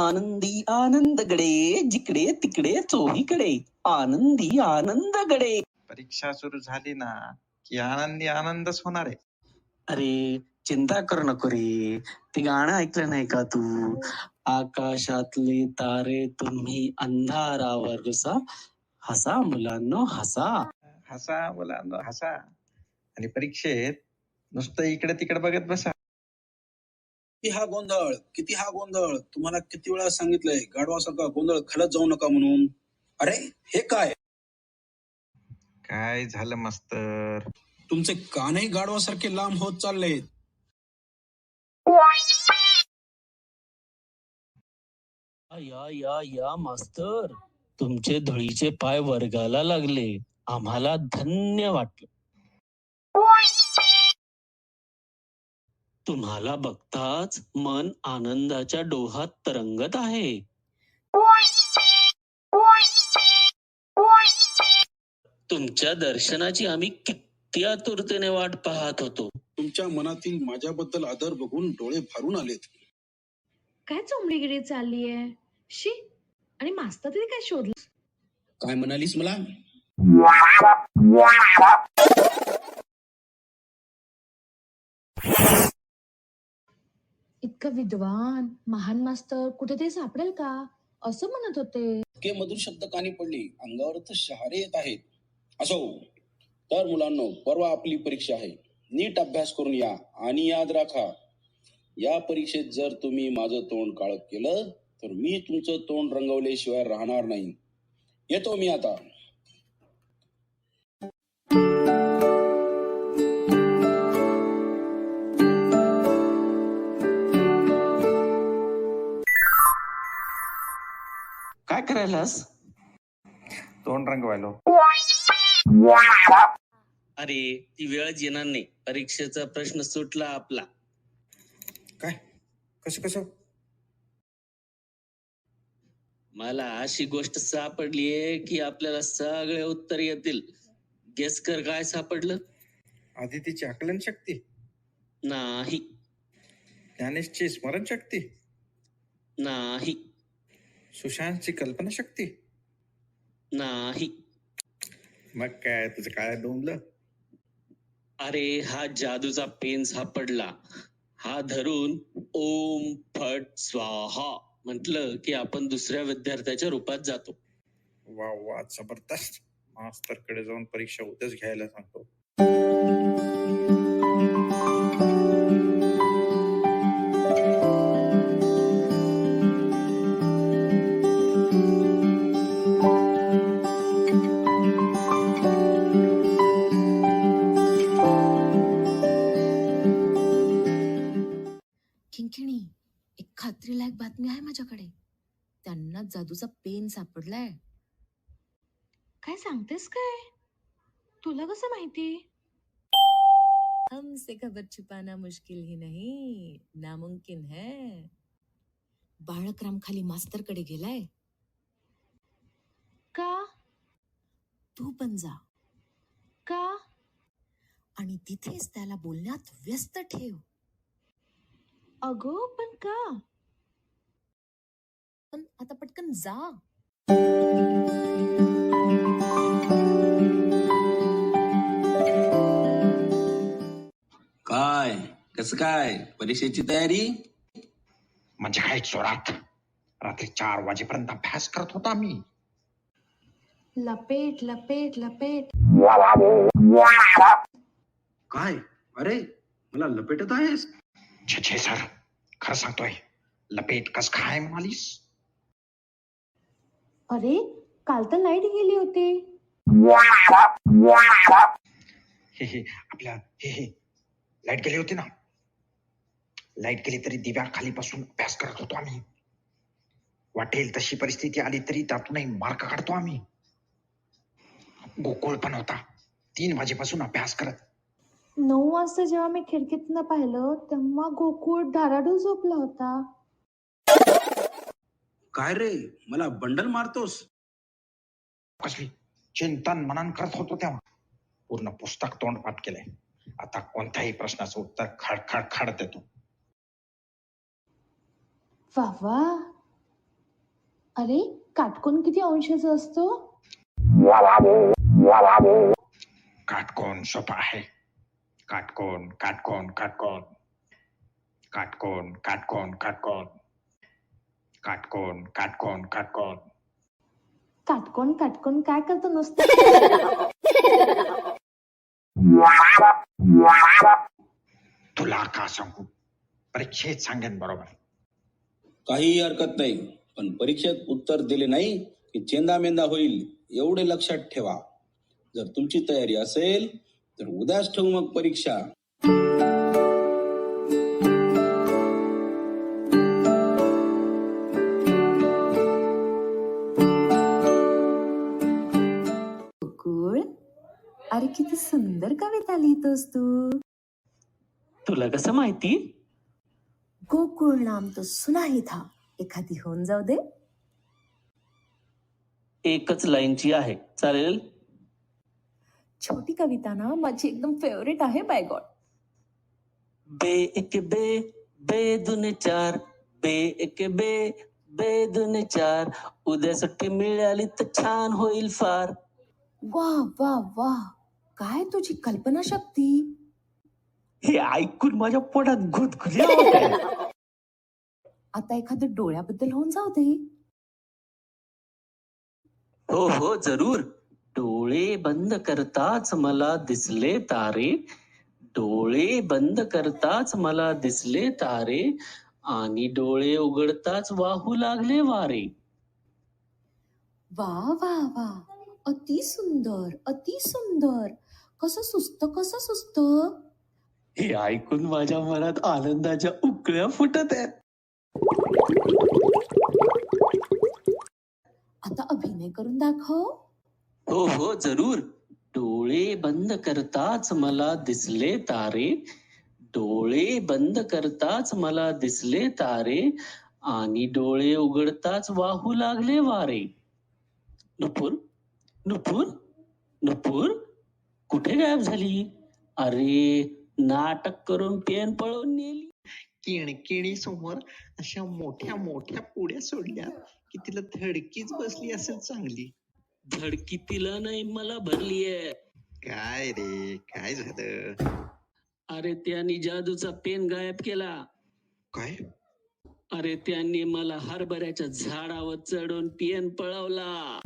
आनंदी आनंदगडे जिकडे तिकडे चोहीकडे. आनंदी आनंदगडे. परीक्षा सुरू झाली ना की आनंदी आनंदच होणार आहे. अरे चिंता करू नको रे. ते गाणं ऐकलं नाही का तू? आकाशातले तारे तुम्ही अंधारावर रुसा हसा मुलांनो हसा. हसा मुलांना हसा. आणि परीक्षेत नुसतं इकडे तिकडे बघत बसा. किती हा गोंधळ किती हा गोंधळ. तुम्हाला किती वेळा सांगितलंय गाढवासारखा गोंधळ घालत जाऊ नका म्हणून. अरे हे काय? काय झालं मास्तर? तुमचे कानही गाढवासारखे लांब होत चाललेत या या या मास्तर. तुमचे धुळीचे पाय वर्गाला लागले. आम्हाला धन्य वाटलं. तुम्हाला बघताच मन आनंदाच्या डोहात तरंगत आहे. तुमच्या दर्शनाची आम्ही किती आतुरतेने वाट पाहत होतो. तुमच्या मनातील माझ्याबद्दल आदर बघून डोळे भरून आलेत. काय चोंबडीगिरी चालली आहे शी आणि मास्तर तरी काय शोधलं? काय म्हणालीस मला? इतकं विद्वान महान मास्तर कुठे ते सापडेल का? असं म्हणत होते. इतके मधुर शब्द कानी पडले. अंगावर तर शहारे येत आहेत. असो. तर मुलांनो परवा आपली परीक्षा आहे. नीट अभ्यास करून या आणि याद राखा या परीक्षेत जर तुम्ही माझं तोंड काळ केलं तर मी तुमचं तोंड रंगवल्याशिवाय राहणार नाही. येतो मी आता. करायलास तोंड रंगवायलो अरे ती वेळच येणार नाही. परीक्षेचा प्रश्न सुटला आपला. काय? कसं कसं? मला अशी गोष्ट सापडलीये की आपल्याला सगळे उत्तर येतील. गेस कर काय सापडलं? आदितीची आकलन शक्ती. नाही. ज्ञानेशची स्मरण शक्ती नाही. सुशांतची कल्पना शक्ती. नाही. मग काय तुझं काय डोंबलं? अरे हा जादूचा पेन सापडला. हा धरून ओम फट स्वाहा म्हटलं की आपण दुसऱ्या विद्यार्थ्याच्या रूपात जातो. वा वा जबरदस्त. मास्तरकडे जाऊन परीक्षा उद्याच घ्यायला सांगतो. जादूचा पेन सापडलाय. काय सांगतेस काय? तुला कसं माहिती? हमसे खबर छुपाना मुश्किल ही नहीं नामुमकिन है. बाळकराम खाली मास्तरकडे गेलाय. का? तू पण जा. का? आणि तिथेच त्याला बोलण्यात व्यस्त ठेव. अगो पण का? पण आता पटकन जा. काय? कसं काय? परीक्षेची तयारी? म्हणजे काय चोरात? रात्री चार वाजेपर्यंत अभ्यास करत होता मी. लपेट लपेट लपेट. काय? अरे मला लपेटत आहेस? छे छे सर. खरं सांगतोय लपेट कस काय म्हणालीस अरे काल तर लाइट गेली होती. हे हे आपल्या हे हे. लाइट गेली होती ना? लाइट गेली तरी दिव्या खाली बसून अभ्यास करत होतो आम्ही. वाटेल तशी परिस्थिती आली तरी त्यातूनही मार्क काढतो आम्ही. गोकुळ पण होता. तीन वाजेपासून अभ्यास करत. नऊ वाजता जेव्हा मी खिडकीतनं पाहिलं तेव्हा गोकुळ धाराडू झोपला होता. काय रे? मला बंडल मारतोस. कसली चिंतन मनन करत होतो तेव्हा. पूर्ण पुस्तक तोंडपाठ केलंय. आता कोणत्याही प्रश्नाचं उत्तर खड खड देतो वा वा अरे काटकोन किती अंशाचा असतो? काटकोण सोपा आहे. काटकोण काटकोण काटकोण काटकोण काटकोण काटकोण काटकोण काटकोण काटकोण काटकोन काटकोन काय करतो नुसतं? तुला का सांगू? परीक्षेत सांगेन बरोबर. काहीही हरकत नाही पण परीक्षेत उत्तर दिले नाही की चेंदा मेंदा होईल एवढे लक्षात ठेवा. जर तुमची तयारी असेल तर उद्याच ठेवू मग परीक्षा. सुंदर कविता लिहितोस तू. तुला कसं माहिती? गोकुळ नाम तो सुना ही था. एखादी होऊन जाऊ दे. एकच लाईनची आहे. चालेल? छोटी कविता ना माझी एकदम फेवरेट आहे बाय गॉड बे एक बे बे दुने चार. बे एक बे बे दुने चार. उद्या सुट्टी मिळाली तर छान होईल फार. वा वा वा काय तुझी कल्पना शक्ती हे ऐकून माझ्या पोटात गुदगुल्या. आता एखादं डोळ्याबद्दल होऊन जाऊ दे. हो हो जरूर. डोळे बंद करताच मला दिसले तारे. डोळे बंद करताच मला दिसले तारे. आणि डोळे उघडताच वाहू लागले वारे. वा वा वा. अति सुंदर अति सुंदर. कसं सुस्त कसं सुस्त? हे ऐकून माझ्या मनात आनंदाच्या उकळ्या फुटत आहेत. आता अभिनय करून दाखव. हो हो जरूर. डोळे बंद करताच मला दिसले तारे. डोळे बंद करताच मला दिसले तारे. आणि डोळे उघडताच वाहू लागले वारे. नुपूर नुपूर नुपूर. कुठे गायब झाली? अरे नाटक करून पेन पळवून नेली. किणकिणी समोर अशा मोठ्या मोठ्या पुड्या सोडल्या की तिला धडकीच बसली असेल चांगली. धडकी तिला नाही मला भरलीये काय रे काय झालं? अरे त्यांनी जादूचा पेन गायब केला. काय? अरे त्यांनी मला हरभऱ्याच्या झाडावर चढून पेन पळवला.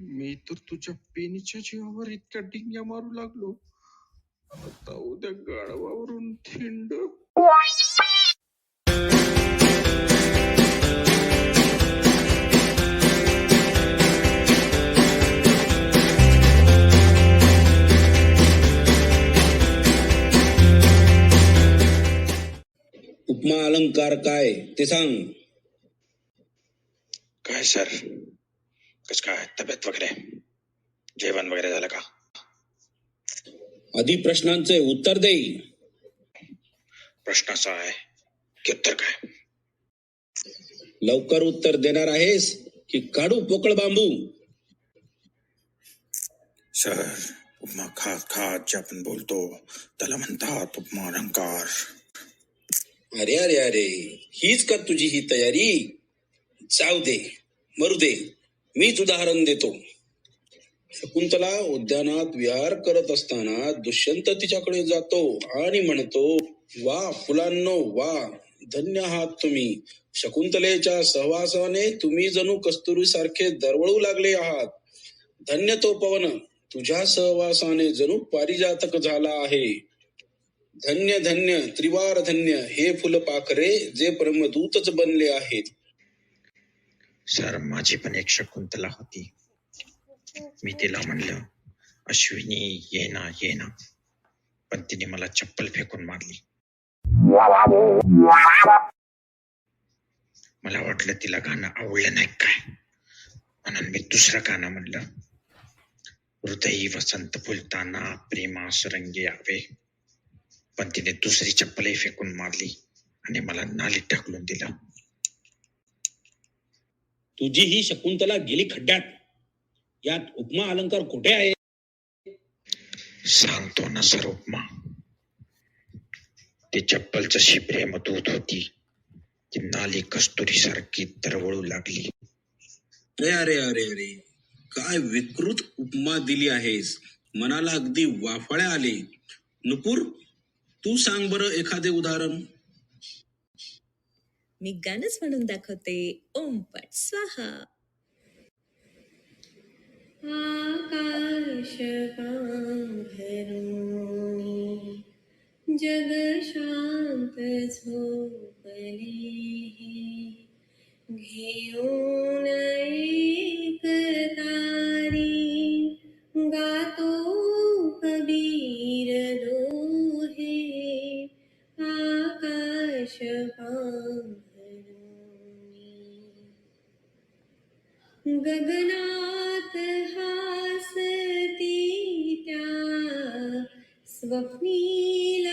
मी तर तुझ्या पेनीच्या जीवावर इतक्या डिंग्या मारू लागलो. आता उद्या गाढवावरून थिंड. उपमा अलंकार काय? ते सांग. काय सर कस काय तब्येत वगैरे जेवण वगैरे झालं का? आधी प्रश्नांचे उत्तर दे प्रश्न असा आहे की उत्तर काय? लवकर उत्तर देणार आहेस की काढू पोकळ बांबू? सर उपमा खात खात जे आपण बोलतो त्याला म्हणतात उपमा अलंकार अरे अरे अरे हीच का तुझी ही तयारी? जाऊ दे. मरुदे मीच उदाहरण देतो. शकुंतला उद्यानात विहार करत असताना दुष्यंत तिच्याकडे जातो आणि म्हणतो वा फुलांनो वा धन्य आहात तुम्ही. शकुंतलेच्या सहवासाने तुम्ही जणू कस्तुरी सारखे दरवळू लागले आहात. धन्य तो पवन तुझ्या सहवासाने जणू पारिजातक झाला आहे. धन्य धन्य त्रिवार धन्य हे फुलपाखरे जे परमदूतच बनले आहेत. सर माझी पण एक शकुंतला होती. मी तिला म्हणलं अश्विनी ये ना ये ना. पण तिने मला चप्पल फेकून मारली. मला वाटलं तिला गाणं आवडलं नाही काय. म्हणून मी दुसरं गाणं म्हणलं हृदयी वसंत फुलताना प्रेमा सुरंगी यावे. पण तिने दुसरी चप्पलही फेकून मारली आणि मला नालीत ढकलून दिलं. तुझी ही शकुंतला गेली खड्ड्यात. यात उपमा अलंकार कुठे आहे? सांगतो ना सर उपमा. ती चप्पल जशी प्रेमदूत होती. की नाली कस्तुरी सारखी तरवळू लागली. अरे अरे अरे अरे. काय विकृत उपमा दिली आहेस. मनाला अगदी वाफाळे आले. नुपूर तू सांग बरं एखादे उदाहरण. मी गाणंच म्हणून दाखवते. ओम पट. स्वाहा. आकाश जग शांत झोपले. घेऊन एक तारी गातो कबीर दोहे आकाश पांघरुणी गगनात हासती त्या स्वप्नील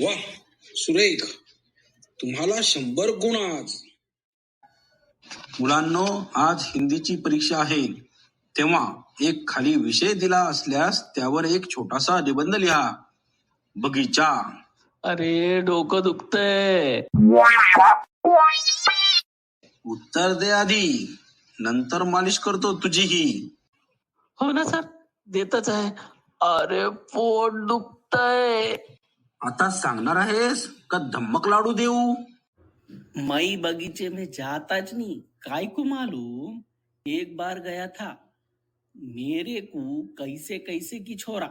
वा सुरेख. तुम्हाला शंभर गुण आज. मुलांनो आज हिंदीची परीक्षा आहे. तेव्हा एक खाली विषय दिला असल्यास त्यावर एक छोटासा निबंध लिहा. बगीचा. अरे डोकं दुखतंय. उत्तर दे आधी. नंतर मालिश करतो तुझीही. हो ना सर. देतच आहे. अरे पोट दुखतंय. आता सांगणार आहेस का धम्मक लाडू देऊ? मई बगीचे में जाता नहीं काय को मालूम? एक बार गया था मेरे को कैसे कैसे की छोरा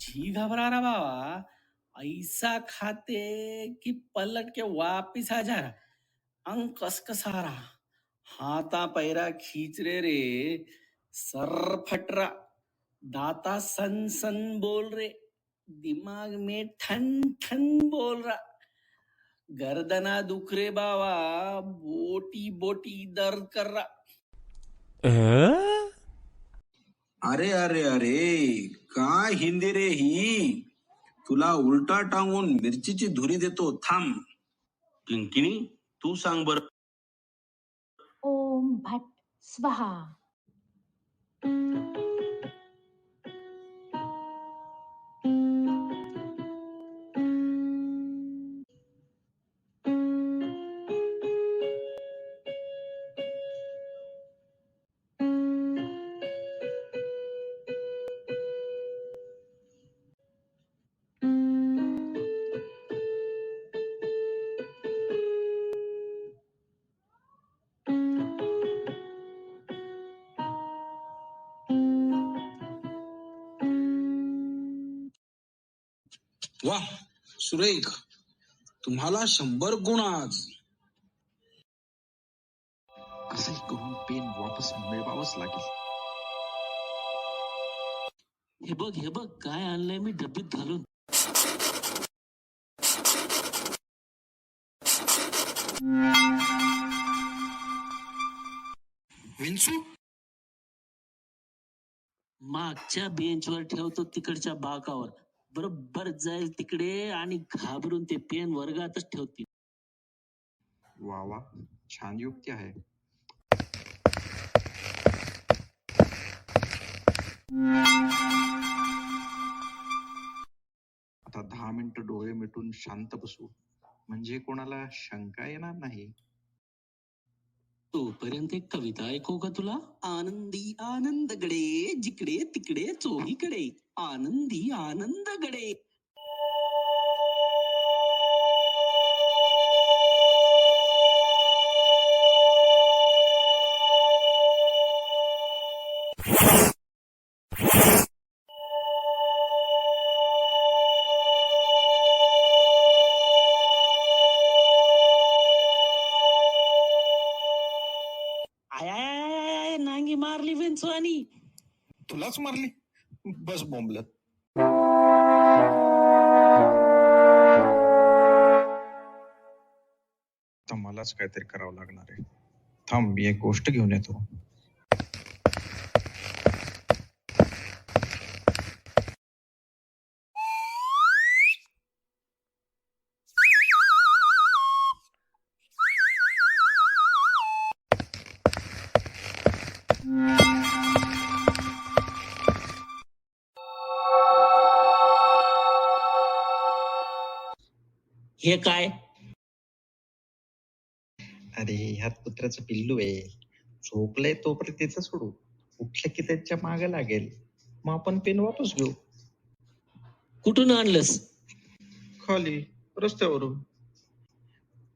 जी घबरा रहा बाबा ऐसा खाते कि पलट के वापिस आ जा रहा। अंग कसकसा रहा हाथा पैरा खींच रे रे सर फट रहा। दाता सन सन बोल रे दिमाग में ठन ठन बोल रहा गर्दना दुख रे बाबा बोटी बोटी दर्द कर रहा अरे अरे अरे काय हिंदी रे ही? तुला उलटा टांगून मिरचीची धुरी देतो थांब। किंकिणी तू सांग बर। ओम भट स्वाहा। वा सुरेख. तुम्हाला शंभर गुण आज. करून पेन वापस मिळवावंच लागेल. हे बघ हे बघ काय आणलंय मी डब्बीत घालून. विंचू? मागच्या बेंचवर ठेवतो तिकडच्या बाकावर. बरोबर जाईल तिकडे आणि घाबरून ते पेन वर्गातच ठेवतील. वा वा. छान युक्ती आहे. आता दहा मिनिटं डोळे मिटून शांत बसू. म्हणजे कोणाला शंका येणार नाही. तोपर्यंत एक कविता ऐकू का तुला? आनंदी आनंदगडे जिकडे तिकडे चोहीकडे. आनंदी आनंद गडे आय, आय, आय, आय, नांगी मारली विंचवानी तुलाच मारली? करावं लागणार आहे थांब मी एक गोष्ट घेऊन येतो हे काय? ह्यात कुत्र्याचं पिल्लू आहे. झोपलंय तोपर्यंत तिथं सोडू. उठलं की त्याच्यामागे लागेल. मग आपण पेन वापस घेऊ. कुठून आणलंस? खाली रस्त्यावरून.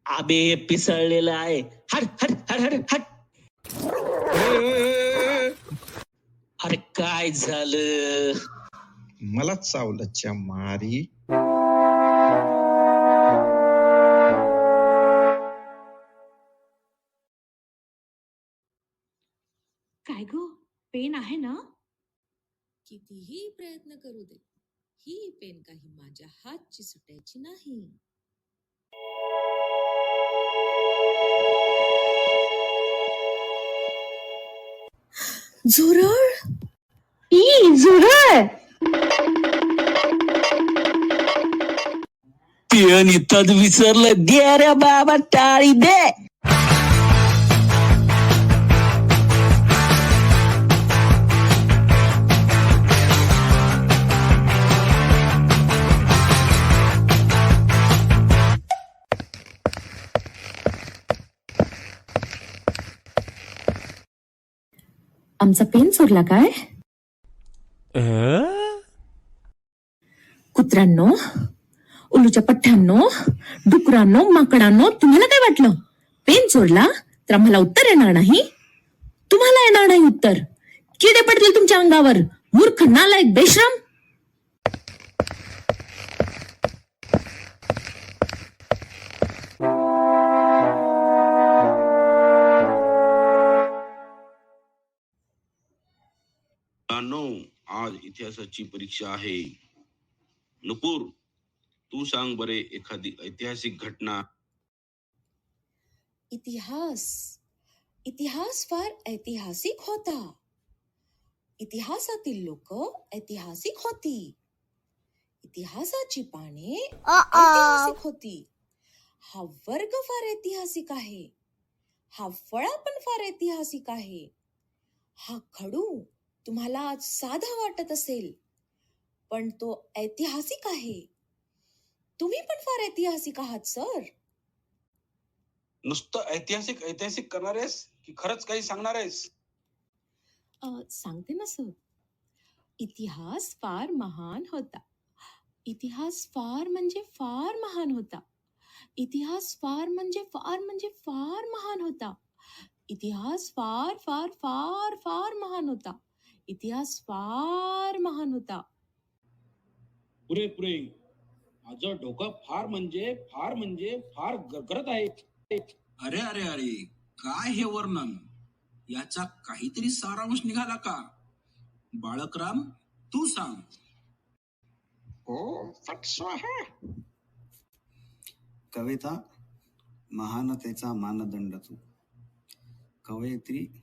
आबे हे पिसळलेलं आहे. हट हट हट हट हट. अरे काय झालं? मला चावलंच्या मारी. काय गो? पेन आहे ना? कितीही प्रयत्न करू दे ही पेन काही माझ्या हातची सुटायची नाही. झुरळ? ई झुरळ! पेन इथं विसरलं दे रे बाबा टाळी दे! आमचा पेन चोरला काय? कुत्र्यांनो उलूच्या पठ्ठ्यांनो डुकरांनो माकडांनो तुम्हाला काय वाटलं? पेन चोरला तर आम्हाला उत्तर येणार नाही. तुम्हाला येणार नाही उत्तर. किडे पडतील तुमच्या अंगावर. मूर्ख नालायक बेश्रम. आज इतिहासाची परीक्षा आहे. नुपूर तू सांग बरे एखादी ऐतिहासिक घटना. इतिहास. इतिहास फार ऐतिहासिक होता. इतिहासातील लोक ऐतिहासिक होती. इतिहासाची पाने ऐतिहासिक होती. हा वर्ग फार ऐतिहासिक आहे. हा फळा पण फार ऐतिहासिक आहे. हा खडू तुम्हाला आज साधा वाटत असेल पण तो ऐतिहासिक आहे. तुम्ही पण फार ऐतिहासिक आहात सर. नुसतं ऐतिहासिक ऐतिहासिक करणार आहेस की खरंच काही सांगणार आहेस अ, सांगते ना सर. इतिहास फार महान होता. इतिहास फार म्हणजे फार महान होता. इतिहास फार म्हणजे फार म्हणजे फार महान होता. इतिहास फार फार फार फार महान होता. इतिहास फार महान होता. पुरे पुरे. माझं डोकं फार म्हणजे फार म्हणजे फार गरगरत आहे. अरे अरे अरे. काय हे वर्णन? याचा काहीतरी सारांश निघाला का? बाळकराम तू सांग. फट स्वाहा. कविता महानतेचा मानदंड तू. कवयित्री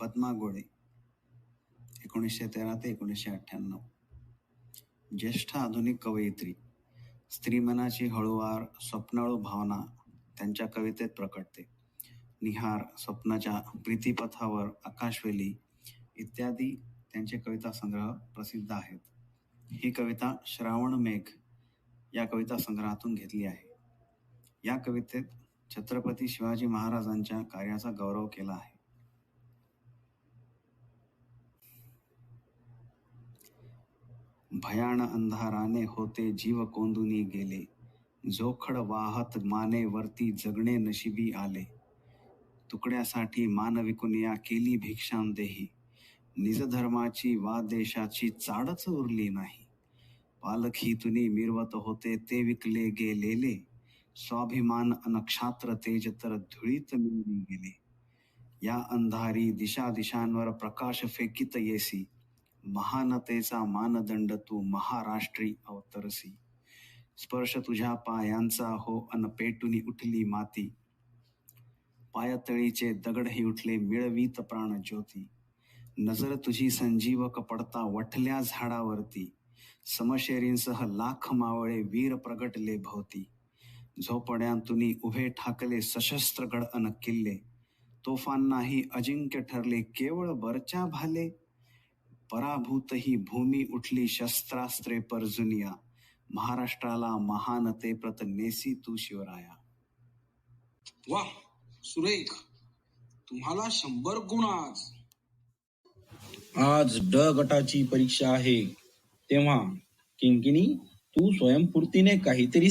पद्मा गोडे एकोणीसशे तेरा ते एकोणीसशे अठ्ठ्याण्णव. ज्येष्ठ आधुनिक कवयित्री स्त्रीमनाची हळूवार स्वप्नाळू भावना त्यांच्या कवितेत प्रकटते. निहार स्वप्नाच्या प्रीतीपथावर आकाशवेली इत्यादी त्यांचे कविता संग्रह प्रसिद्ध आहेत. ही कविता श्रावण मेघ या कविता संग्रहातून घेतली आहे. या कवितेत छत्रपती शिवाजी महाराजांच्या कार्याचा गौरव केला आहे. भयान अंधाराने होते जीव कोंदुनी गेले. जोखड वाहत माने वरती जगणे नशिबी आले. तुकड्यासाठी मान विकुनिया केली भिक्षां देही निज धर्माची वा देशाची चाडच उरली नाही. पालखी तुनी मिरवत होते ते विकले गेलेले. स्वाभिमान अनक्षात्र तेज तर धुळीत मिळून गेले. या अंधारी दिशा दिशांवर प्रकाश फेकित येसी. महानतेचा मानदंड तू महाराष्ट्री अवतरसी. स्पर्श तुझ्या पायांचा हो अन पेटुनी उठली माती. पायतळीचे दगडही उठले मिळवीत प्राण ज्योती. नजर तुझी संजीवक पडता वठल्या झाडावरती. समशेरींसह लाख मावळे वीर प्रगटले भोवती. झोपड्यांतुनी उभे ठाकले सशस्त्र गड अन किल्ले. तोफांनाही अजिंक्य ठरले केवळ बरच्या भाले. पराभूत ही भूमी उठली शस्त्रास्त्रे परजुनिया महाराष्ट्राला महानते प्रत नेसी तू शिवराया. वा सुरेख. तुम्हाला शंभर गुण आज. आज ड गटाची परीक्षा आहे. तेव्हा किंकिनी तू स्वयंपूर्तीने काहीतरी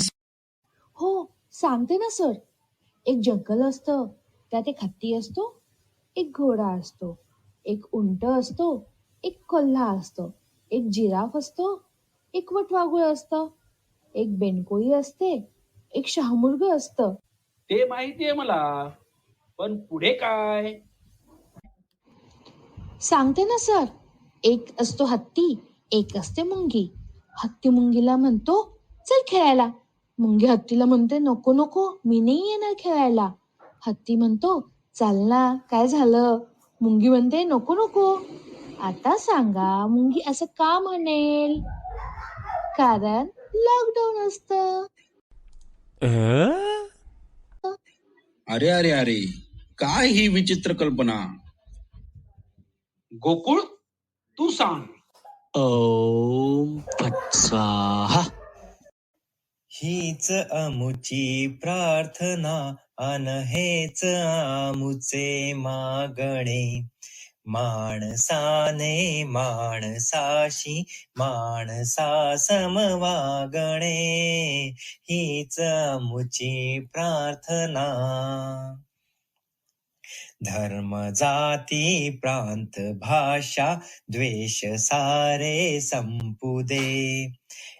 हो सांगते ना सर. एक जंगल असतं. त्यात एक हत्ती असतो एक घोडा असतो एक उंट असतो एक कोल्हा असतो. एक जिराफ असतो एक वटवागुळ असतं एक बेनकोळी असते एक शहामुर्ग असतं. ते माहितीये मला पण पुढे काय? सांगते ना सर. एक असतो हत्ती एक असते मुंगी. हत्ती मुंगीला म्हणतो चल खेळायला. मुंगी हत्तीला म्हणते नको नको मी नाही येणार खेळायला. हत्ती म्हणतो चाल ना काय झालं? मुंगी म्हणते नको नको. आता सांगा मुंगी असं का म्हणेल? कारण लॉकडाऊन असतं. अरे अरे अरे काय ही विचित्र कल्पना? गोकुळ तू सांग ओम फट स्वाहा हीच अमुची प्रार्थना अन हेच आमुचे मागणे. माणसाने माणसाशी माणसा समवागणे हीच अमुची प्रार्थना. धर्म जाती प्रांत भाषा द्वेष सारे संपुदे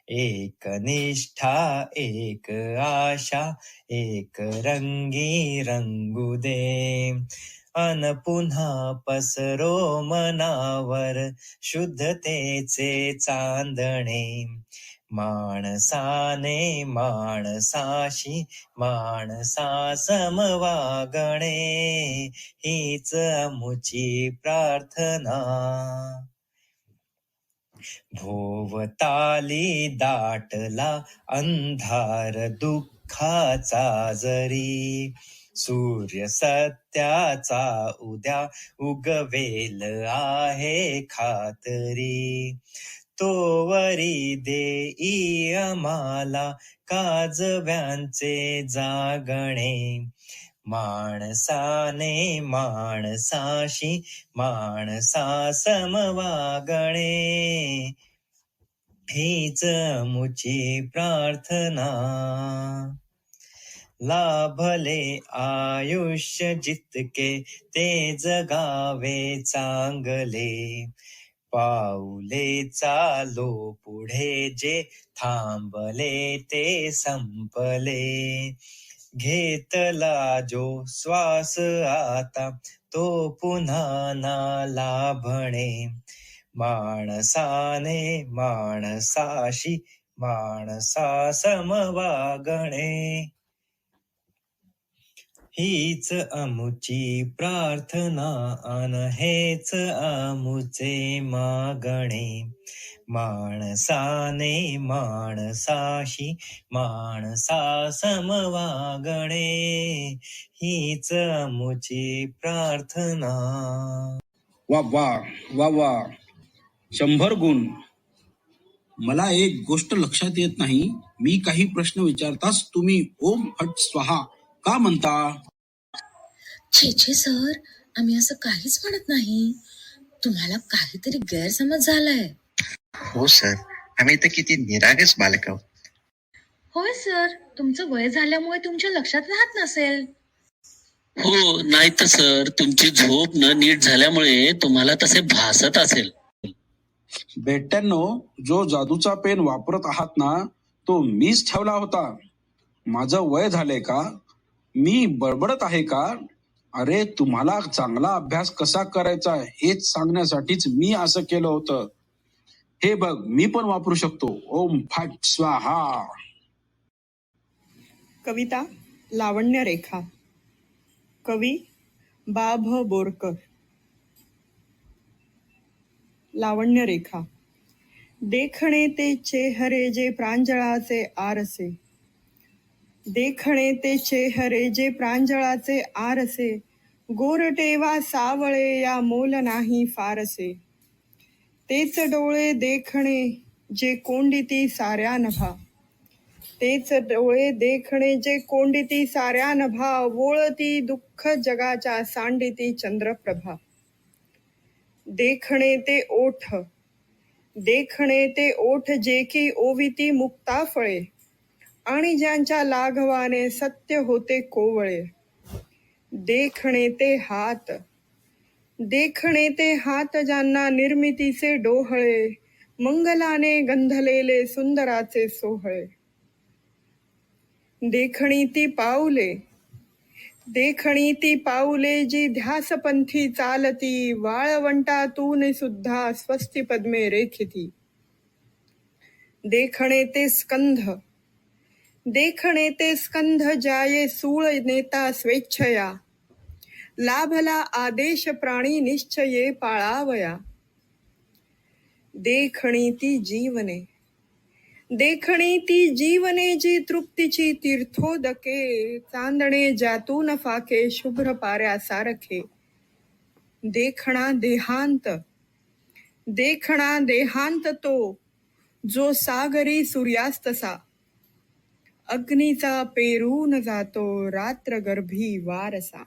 एक निष्ठा एक आशा एक रंगी रंगू दे. अन पुन्हा पसरो मनावर शुद्धतेचे चांदणे. माणसाने माणसाशी माणसा समवागणे हीच मुची प्रार्थना. भोवताली दाटला अंधार दुःखाचा जरी. सूर्य सत्याचा उद्या उगवेल आहे खातरी. तोवरी देई आम्हाला काजव्यांचे जागणे. माणसाने माणसाशी माणसा समवागणे हीच मुची प्रार्थना. लाभले आयुष्य जितके ते जगावे चांगले. पाऊले चालो पुढे जे थांबले ते संपले. घेतला जो श्वास आता तो पुन्हा ना लाभणे. माणसाने माणसाशी माणसा समवागणे. हीच अमुची प्रार्थना अन हेच आमुचे मागणे. माणसाने माणसाशी माणसा समवागणे हीच अमुची प्रार्थना. वा वा वा वा. शंभर गुण. मला एक गोष्ट लक्षात येत नाही. मी काही प्रश्न विचारताच तुम्ही ओम फट स्वाहा का म्हणता? छे छे सर आम्ही असं काहीच म्हणत नाही. तुम्हाला काहीतरी गैरसमज झालाय. हो सर. आम्ही तर किती निरागस बालक आहोत. होय सर. तुमचं वय झाल्यामुळे तुमच्या लक्षात राहत नसेल. हो नाही तर सर. तुमची झोप न नीट झाल्यामुळे तुम्हाला तसे भासत असेल. बेट्यांनो जो जादूचा पेन वापरत आहात ना तो मीच ठेवला होता. माझं वय झालंय का? मी बडबडत आहे का? अरे तुम्हाला चांगला अभ्यास कसा करायचा हेच सांगण्यासाठीच मी असं केलं होतं. हे बघ मी पण वापरू शकतो. ओम फाट स्वाहा. कविता लावण्य रेखा. कवी बा भ बोरकर. लावण्य रेखा. देखणे ते चेहरे जे प्रांजळाचे आरसे. देखणे ते चेहरे जे प्रांजळाचे आरसे गोरटेवा सावळे या मोल नाही फारसे. तेच डोळे देखणे जे कोंडिती साऱ्या नभा. तेच डोळे देखणे जे कोंडिती साऱ्या नभा वोळती दुःख जगाच्या सांडिती चंद्रप्रभा. देखणे ते ओठ. देखणे ते ओठ जे की ओविती मुक्ता फळे आणि ज्यांच्या लाघवाने सत्य होते कोवळे देखणे ते हात. देखणे ते हात ज्यांना निर्मितीचे डोहळे मंगलाने गंधलेले सुंदराचे सोहळे. देखणी ती पाऊले देखणी ती पाऊले जी ध्यासपंथी चालती वाळवंटातून सुद्धा स्वस्ती पद्मे रेखिती. देखणे ते स्कंध देखणे ते स्कंध जाये सूळ नेता स्वेच्छया. लाभला आदेश प्राणी निश्चये पाळावया. देखणी ती जीवने. देखणी ती जीवने जी तृप्तीची तीर्थोदके चांदणे जातून फाके शुभ्र पाऱ्या सारखे. देखणा देहांत. देखणा देहांत तो जो सागरी सूर्यास्तसा. अग्नीचा पेरून जातो रात्रगर्भी वारसा.